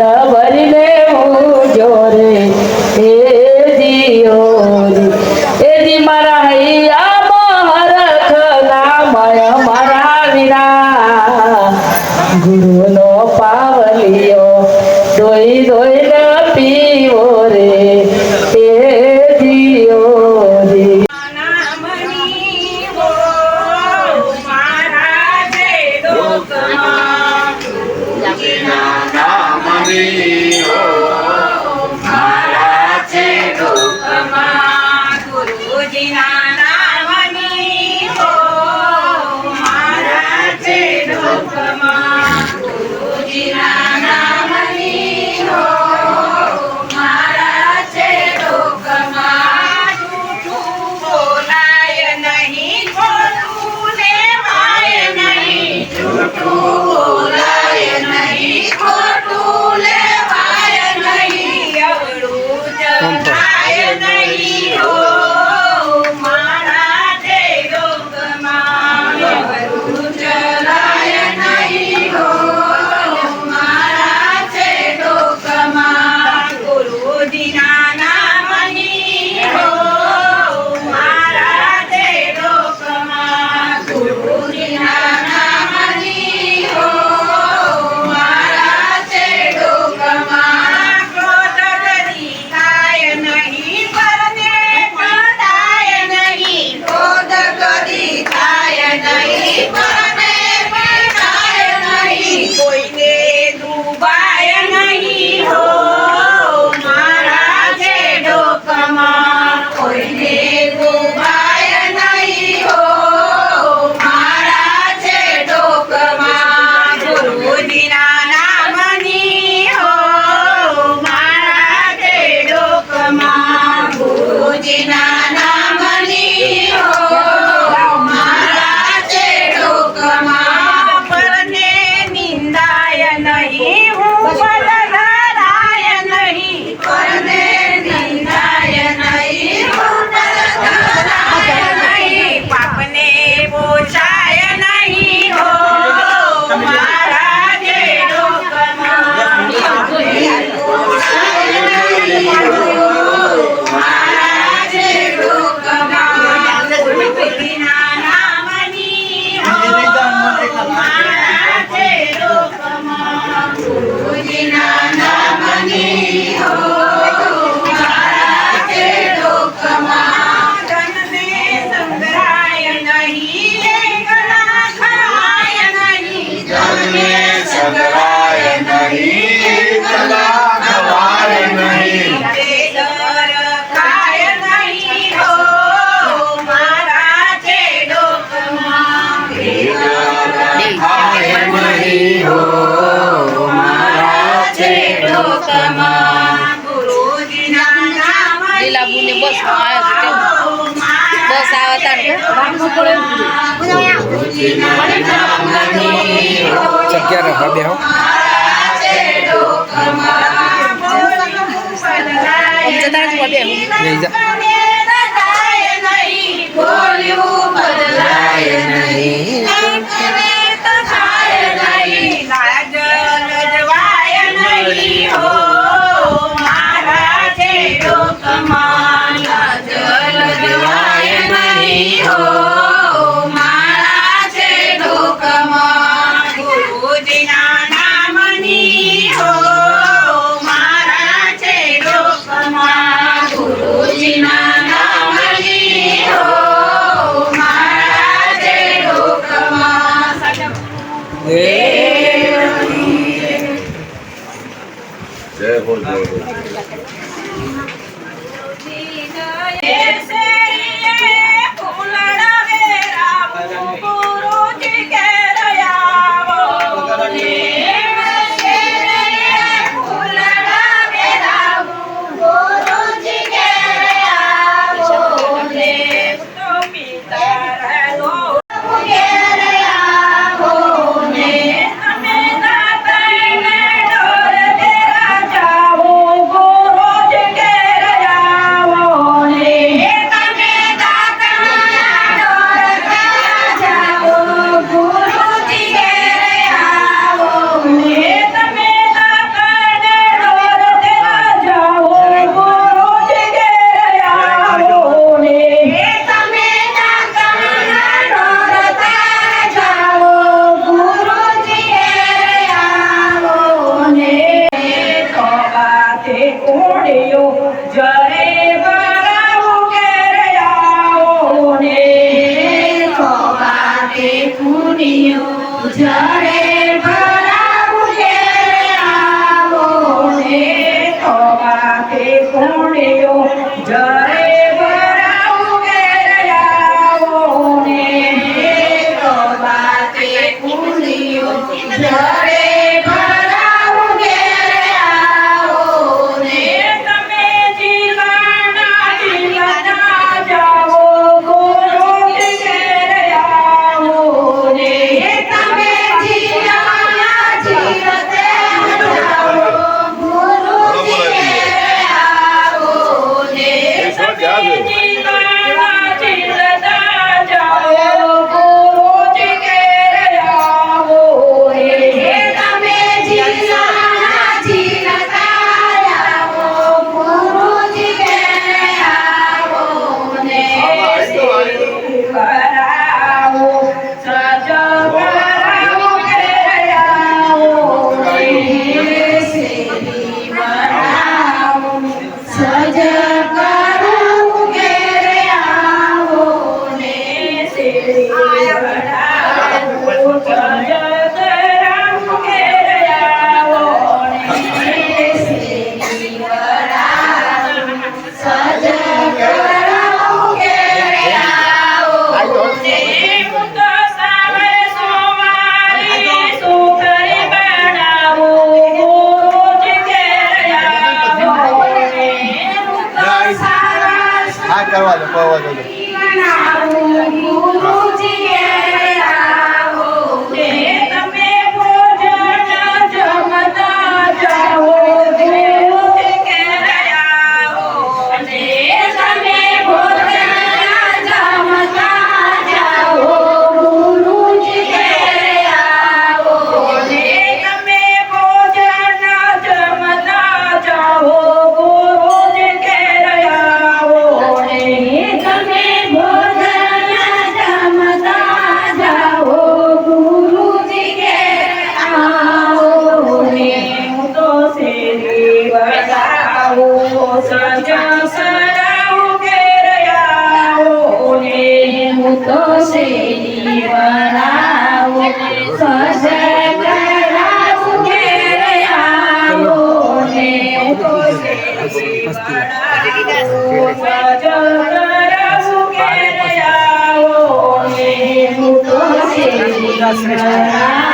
the જગ્યા રહો બે. લઈ જા. બોલ્યું બદલાય નહીં সৃষ্টি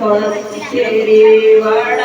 ಸ್ವಸ್ಥಿರಿ ವಡ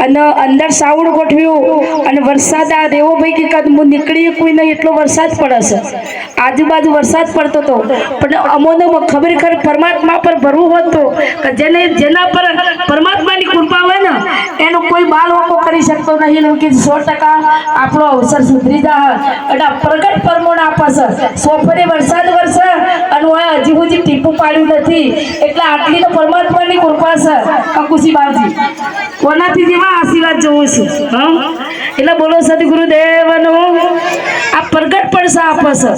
અને અંદર સાવડ ગોઠવ્યું અને વરસાદ આ રેવો ભાઈ કે કાં હું નીકળી કોઈ નહીં, એટલો વરસાદ પડે છે. આજુબાજુ વરસાદ પડતો હતો પણ અમોને ખબર ખર, પરમાત્મા પર ભરવું હોત તો, કે જેને, જેના પર પરમાત્માની કૃપા હોય ને, એનો કોઈ બાલ ઓકો કરી શકતો નહીં. કે સો ટકા આપણો અવસર સુધરી જાય એટલે પ્રગટ પરમોણ આપશે સોફરે વરસાદ વરસે અને હું હજી હજી ટીપું પાડ્યું નથી. એટલે આટલી તો પરમાત્માની કૃપા છે. અંકુશી કોનાથી કોનાથી જેવા આશીર્વાદ જોઉં છું. હા? એટલે બોલો સદગુરુદેવનું આ પ્રગટ પડશે આપે છે